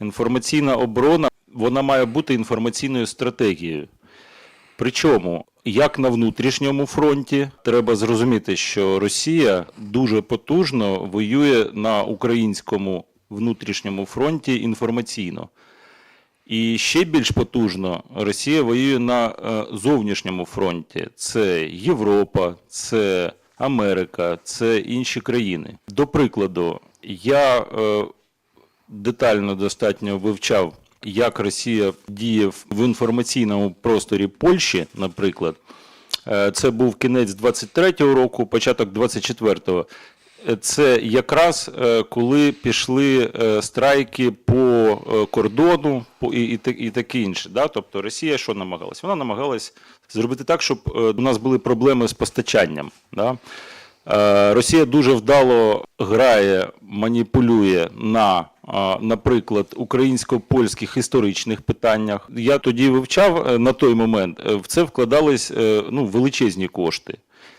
Інформаційна оборона вона має бути інформаційною стратегією. Причому, як на внутрішньому фронті, треба зрозуміти, що Росія дуже потужно воює на українському внутрішньому фронті інформаційно. І ще більш потужно Росія воює на е, зовнішньому фронті. Це Європа, це Америка, це інші країни. До прикладу, я е, детально достатньо вивчав, як Росія діє в- інформаційному просторі Польщі, наприклад. Е, Це був кінець 23-го року, початок 24-го. Е, Це якраз е, коли пішли страйки по кордону і, таке інше. Тобто Росія що намагалась? Вона намагалась зробити так, щоб у нас були проблеми з постачанням. Е, Росія дуже вдало грає, маніпулює на, е, наприклад, українсько-польських історичних питаннях. Я тоді вивчав е, на той момент, в це вкладались ну, величезні кошти.